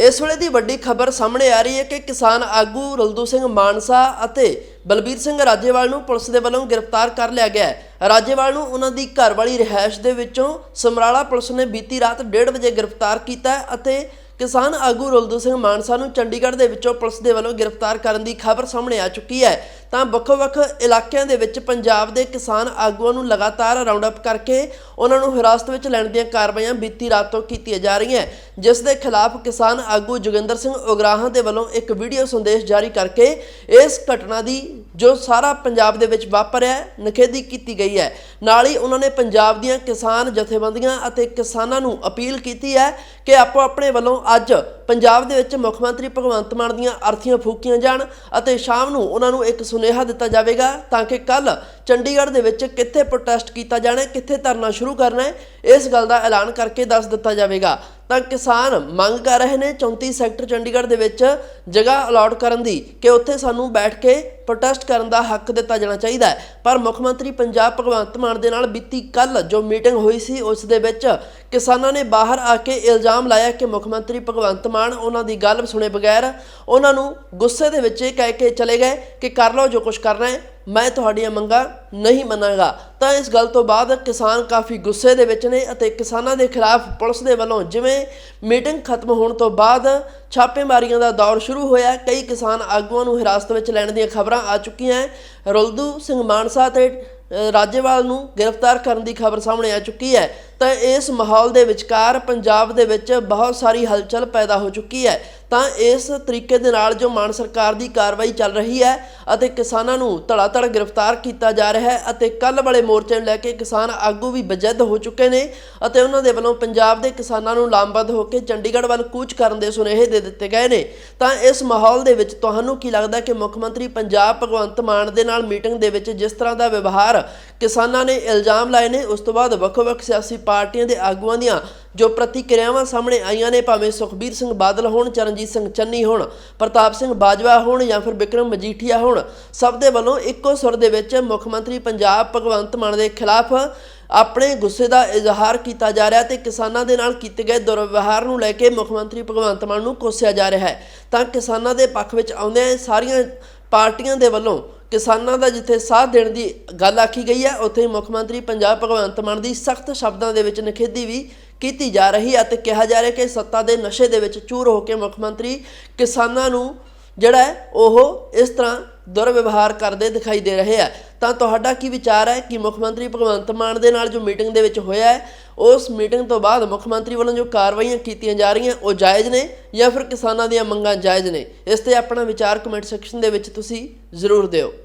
ਇਸ ਵੇਲੇ ਦੀ ਵੱਡੀ ਖਬਰ ਸਾਹਮਣੇ ਆ ਰਹੀ ਹੈ ਕਿ ਕਿਸਾਨ ਆਗੂ ਰਲਦੂ ਸਿੰਘ ਮਾਨਸਾ ਅਤੇ ਬਲਬੀਰ ਸਿੰਘ ਰਾਜੇਵਾਲ ਨੂੰ ਪੁਲਿਸ ਦੇ ਵੱਲੋਂ ਗ੍ਰਿਫਤਾਰ ਕਰ ਲਿਆ ਗਿਆ ਹੈ। ਰਾਜੇਵਾਲ ਨੂੰ ਉਹਨਾਂ ਦੀ ਘਰ ਵਾਲੀ ਰਿਹਾਇਸ਼ ਦੇ ਵਿੱਚੋਂ ਸਮਰਾਲਾ ਪੁਲਿਸ ਨੇ ਬੀਤੀ ਰਾਤ 1:30 ਵਜੇ ਗ੍ਰਿਫਤਾਰ ਕੀਤਾ ਅਤੇ ਕਿਸਾਨ ਆਗੂ ਰਲਦੂ ਸਿੰਘ ਮਾਨਸਾ ਨੂੰ ਚੰਡੀਗੜ੍ਹ ਦੇ ਵਿੱਚੋਂ ਪੁਲਿਸ ਦੇ ਵੱਲੋਂ ਗ੍ਰਿਫਤਾਰ ਕਰਨ ਦੀ ਖਬਰ ਸਾਹਮਣੇ ਆ ਚੁੱਕੀ ਹੈ। ਤਾਂ ਵੱਖ-ਵੱਖ ਇਲਾਕਿਆਂ ਦੇ ਵਿੱਚ ਪੰਜਾਬ ਦੇ ਕਿਸਾਨ ਆਗੂਆਂ ਨੂੰ ਲਗਾਤਾਰ ਰਾਉਂਡ ਅਪ ਕਰਕੇ ਉਹਨਾਂ ਨੂੰ ਹਿਰਾਸਤ ਵਿੱਚ ਲੈਣ ਦੀਆਂ ਕਾਰਵਾਈਆਂ ਬੀਤੀ ਰਾਤ ਤੋਂ ਕੀਤੀਆਂ ਜਾ ਰਹੀਆਂ ਜਿਸ ਦੇ ਖਿਲਾਫ ਕਿਸਾਨ ਆਗੂ ਜੋਗਿੰਦਰ ਸਿੰਘ ਉਗਰਾਹਾਂ ਦੇ ਵੱਲੋਂ ਇੱਕ ਵੀਡੀਓ ਸੰਦੇਸ਼ ਜਾਰੀ ਕਰਕੇ ਇਸ ਘਟਨਾ ਦੀ ਜੋ ਸਾਰਾ ਪੰਜਾਬ ਦੇ ਵਿੱਚ ਵਾਪਰਿਆ ਹੈ, ਨਿਖੇਧੀ ਕੀਤੀ ਗਈ ਹੈ। ਨਾਲ ਹੀ ਉਹਨਾਂ ਨੇ ਪੰਜਾਬ ਦੀਆਂ ਕਿਸਾਨ ਜਥੇਬੰਦੀਆਂ ਅਤੇ ਕਿਸਾਨਾਂ ਨੂੰ ਅਪੀਲ ਕੀਤੀ ਹੈ ਕਿ ਆਪੋ ਆਪਣੇ ਵੱਲੋਂ ਅੱਜ ਪੰਜਾਬ ਦੇ ਵਿੱਚ ਮੁੱਖ ਮੰਤਰੀ ਭਗਵੰਤ ਮਾਨ ਦੀਆਂ ਅਰਥੀਆਂ ਫੂਕੀਆਂ ਜਾਣ ਅਤੇ ਸ਼ਾਮ ਨੂੰ ਉਹਨਾਂ ਨੂੰ ਇੱਕ ਸੁਨੇਹਾ ਦਿੱਤਾ ਜਾਵੇਗਾ ਤਾਂ ਕਿ ਕੱਲ ਚੰਡੀਗੜ੍ਹ ਦੇ ਵਿੱਚ ਕਿੱਥੇ ਪ੍ਰੋਟੈਸਟ ਕੀਤਾ ਜਾਣਾ ਹੈ, ਕਿੱਥੇ ਧਰਨਾ ਸ਼ੁਰੂ ਕਰਨਾ ਹੈ, ਇਸ ਗੱਲ ਦਾ ਐਲਾਨ ਕਰਕੇ ਦੱਸ ਦਿੱਤਾ ਜਾਵੇਗਾ। ਤਾਂ ਕਿਸਾਨ ਮੰਗ ਕਰ ਰਹੇ ਨੇ 34 ਸੈਕਟਰ ਚੰਡੀਗੜ੍ਹ ਦੇ ਵਿੱਚ ਜਗ੍ਹਾ ਅਲਾਟ ਕਰਨ ਦੀ ਕਿ ਉੱਥੇ ਸਾਨੂੰ ਬੈਠ ਕੇ ਪ੍ਰੋਟੈਸਟ ਕਰਨ ਦਾ ਹੱਕ ਦਿੱਤਾ ਜਾਣਾ ਚਾਹੀਦਾ ਹੈ। ਪਰ ਮੁੱਖ ਮੰਤਰੀ ਪੰਜਾਬ ਭਗਵੰਤ ਮਾਨ ਦੇ ਨਾਲ ਬੀਤੀ ਕੱਲ ਜੋ ਮੀਟਿੰਗ ਹੋਈ ਸੀ, ਉਸ ਦੇ ਵਿੱਚ ਕਿਸਾਨਾਂ ਨੇ ਬਾਹਰ ਆ ਕੇ ਇਲਜ਼ਾਮ ਲਾਇਆ ਕਿ ਮੁੱਖ ਮੰਤਰੀ ਭਗਵੰਤ ਮਾਨ ਉਹਨਾਂ ਦੀ ਗੱਲ ਸੁਣੇ ਬਗੈਰ ਉਹਨਾਂ ਨੂੰ ਗੁੱਸੇ ਦੇ ਵਿੱਚ ਇਹ ਕਹਿ ਕੇ ਚਲੇ ਗਏ ਕਿ ਕਰ ਲਓ ਜੋ ਕੁਝ ਕਰਨਾ ਹੈ। ਮੈਂ ਤੁਹਾਡੀਆਂ ਮੰਗਾਂ ਨਹੀਂ ਮੰਨਾਂਗਾ। ਤਾਂ ਇਸ ਗੱਲ ਤੋਂ ਬਾਅਦ ਕਿਸਾਨ ਕਾਫੀ ਗੁੱਸੇ ਦੇ ਵਿੱਚ ਨੇ ਅਤੇ ਕਿਸਾਨਾਂ ਦੇ ਖਿਲਾਫ ਪੁਲਿਸ ਦੇ ਵੱਲੋਂ ਜਿਵੇਂ ਮੀਟਿੰਗ ਖਤਮ ਹੋਣ ਤੋਂ ਬਾਅਦ ਛਾਪੇਮਾਰੀਆਂ ਦਾ ਦੌਰ ਸ਼ੁਰੂ ਹੋਇਆ, ਕਈ ਕਿਸਾਨ ਆਗੂਆਂ ਨੂੰ ਹਿਰਾਸਤ ਵਿੱਚ ਲੈਣ ਦੀਆਂ ਖਬਰਾਂ ਆ ਚੁੱਕੀਆਂ ਰੁਲਦੂ ਸਿੰਘ ਮਾਨਸਾ ਤੇ ਰਾਜੇਵਾਲ ਨੂੰ ਗ੍ਰਿਫਤਾਰ ਕਰਨ ਦੀ ਖਬਰ ਸਾਹਮਣੇ ਆ ਚੁੱਕੀ ਹੈ ਤਾਂ ਇਸ ਮਾਹੌਲ ਦੇ ਵਿਚਕਾਰ ਪੰਜਾਬ ਦੇ ਵਿੱਚ ਬਹੁਤ ਸਾਰੀ ਹਲਚਲ ਪੈਦਾ ਹੋ ਚੁੱਕੀ ਹੈ। ਤਾਂ ਇਸ ਤਰੀਕੇ ਦੇ ਨਾਲ ਜੋ ਮਾਨ ਸਰਕਾਰ ਦੀ ਕਾਰਵਾਈ ਚੱਲ ਰਹੀ ਹੈ ਅਤੇ ਕਿਸਾਨਾਂ ਨੂੰ ਧੜਾਧੜ ਗ੍ਰਿਫਤਾਰ ਕੀਤਾ ਜਾ ਰਿਹਾ ਹੈ ਅਤੇ ਕੱਲ ਵਾਲੇ ਮੋਰਚੇ ਨੂੰ ਲੈ ਕੇ ਕਿਸਾਨ ਆਗੂ ਵੀ ਬਜੱਦ ਹੋ ਚੁੱਕੇ ਨੇ ਅਤੇ ਉਹਨਾਂ ਦੇ ਵੱਲੋਂ ਪੰਜਾਬ ਦੇ ਕਿਸਾਨਾਂ ਨੂੰ ਲਾਮਬੱਧ ਹੋ ਕੇ ਚੰਡੀਗੜ੍ਹ ਵੱਲ ਕੂਚ ਕਰਨ ਦੇ ਸੁਨੇਹੇ ਦੇ ਦਿੱਤੇ ਗਏ ਨੇ। ਤਾਂ ਇਸ ਮਾਹੌਲ ਦੇ ਵਿੱਚ ਤੁਹਾਨੂੰ ਕੀ ਲੱਗਦਾ ਕਿ ਮੁੱਖ ਮੰਤਰੀ ਪੰਜਾਬ ਭਗਵੰਤ ਮਾਨ ਦੇ ਨਾਲ ਮੀਟਿੰਗ ਦੇ ਵਿੱਚ ਜਿਸ ਤਰ੍ਹਾਂ ਦਾ ਵਿਵਹਾਰ ਕਿਸਾਨਾਂ ਨੇ ਇਲਜ਼ਾਮ ਲਾਏ ਨੇ। ਉਸ ਤੋਂ ਬਾਅਦ ਵੱਖ-ਵੱਖ ਸਿਆਸੀ ਪਾਰਟੀਆਂ ਦੇ ਆਗੂਆਂ ਦੀਆਂ ਜੋ ਪ੍ਰਤੀਕਿਰਿਆਵਾਂ ਸਾਹਮਣੇ ਆਈਆਂ ਨੇ, ਭਾਵੇਂ ਸੁਖਬੀਰ ਸਿੰਘ ਬਾਦਲ ਹੋਣ, ਚਰਨਜੀਤ ਸਿੰਘ ਚੰਨੀ ਹੋਣ, ਪ੍ਰਤਾਪ ਸਿੰਘ ਬਾਜਵਾ ਹੋਣ ਜਾਂ ਫਿਰ ਵਿਕਰਮ ਮਜੀਠੀਆ ਹੋਣ, ਸਭ ਦੇ ਵੱਲੋਂ ਇੱਕੋ ਸੁਰ ਦੇ ਵਿੱਚ ਮੁੱਖ ਮੰਤਰੀ ਪੰਜਾਬ ਭਗਵੰਤ ਮਾਨ ਦੇ ਖਿਲਾਫ ਆਪਣੇ ਗੁੱਸੇ ਦਾ ਇਜ਼ਹਾਰ ਕੀਤਾ ਜਾ ਰਿਹਾ ਤੇ ਕਿਸਾਨਾਂ ਦੇ ਨਾਲ ਕੀਤੇ ਗਏ ਦੁਰਵਿਵਹਾਰ ਨੂੰ ਲੈ ਕੇ ਮੁੱਖ ਮੰਤਰੀ ਭਗਵੰਤ ਮਾਨ ਨੂੰ ਕੋਸਿਆ ਜਾ ਰਿਹਾ ਹੈ। ਤਾਂ ਕਿਸਾਨਾਂ ਦੇ ਪੱਖ ਵਿੱਚ ਆਉਂਦਿਆਂ ਸਾਰੀਆਂ ਪਾਰਟੀਆਂ ਦੇ ਵੱਲੋਂ ਕਿਸਾਨਾਂ ਦਾ ਜਿੱਥੇ ਸਾਥ ਦੇਣ ਦੀ ਗੱਲ ਆਖੀ ਗਈ ਹੈ, ਉੱਥੇ ਹੀ ਮੁੱਖ ਮੰਤਰੀ ਪੰਜਾਬ ਭਗਵੰਤ ਮਾਨ ਦੀ ਸਖਤ ਸ਼ਬਦਾਂ ਦੇ ਵਿੱਚ ਨਿਖੇਧੀ ਵੀ ਕੀਤੀ ਜਾ ਰਹੀ ਹੈ ਅਤੇ ਕਿਹਾ ਜਾ ਰਿਹਾ ਕਿ ਸੱਤਾ ਦੇ ਨਸ਼ੇ ਦੇ ਵਿੱਚ ਚੂਰ ਹੋ ਕੇ ਮੁੱਖ ਮੰਤਰੀ ਕਿਸਾਨਾਂ ਨੂੰ ਜਿਹੜਾ ਹੈ, ਉਹ ਇਸ ਤਰ੍ਹਾਂ ਦੁਰਵਿਵਹਾਰ ਕਰਦੇ ਦਿਖਾਈ ਦੇ ਰਹੇ ਆ ਤਾਂ ਤੁਹਾਡਾ ਕੀ ਵਿਚਾਰ ਹੈ ਕਿ ਮੁੱਖ ਮੰਤਰੀ ਭਗਵੰਤ ਮਾਨ ਦੇ ਨਾਲ ਜੋ ਮੀਟਿੰਗ ਦੇ ਵਿੱਚ ਹੋਇਆ ਹੈ, ਉਸ ਮੀਟਿੰਗ ਤੋਂ ਬਾਅਦ ਮੁੱਖ ਮੰਤਰੀ ਵੱਲੋਂ ਜੋ ਕਾਰਵਾਈਆਂ ਕੀਤੀਆਂ ਜਾ ਰਹੀਆਂ, ਉਹ ਜਾਇਜ਼ ਨੇ ਜਾਂ ਫਿਰ ਕਿਸਾਨਾਂ ਦੀਆਂ ਮੰਗਾਂ ਜਾਇਜ਼ ਨੇ? ਇਸ ਤੇ ਆਪਣਾ ਵਿਚਾਰ ਕਮੈਂਟ ਸੈਕਸ਼ਨ ਦੇ ਵਿੱਚ ਤੁਸੀਂ ਜ਼ਰੂਰ ਦਿਓ।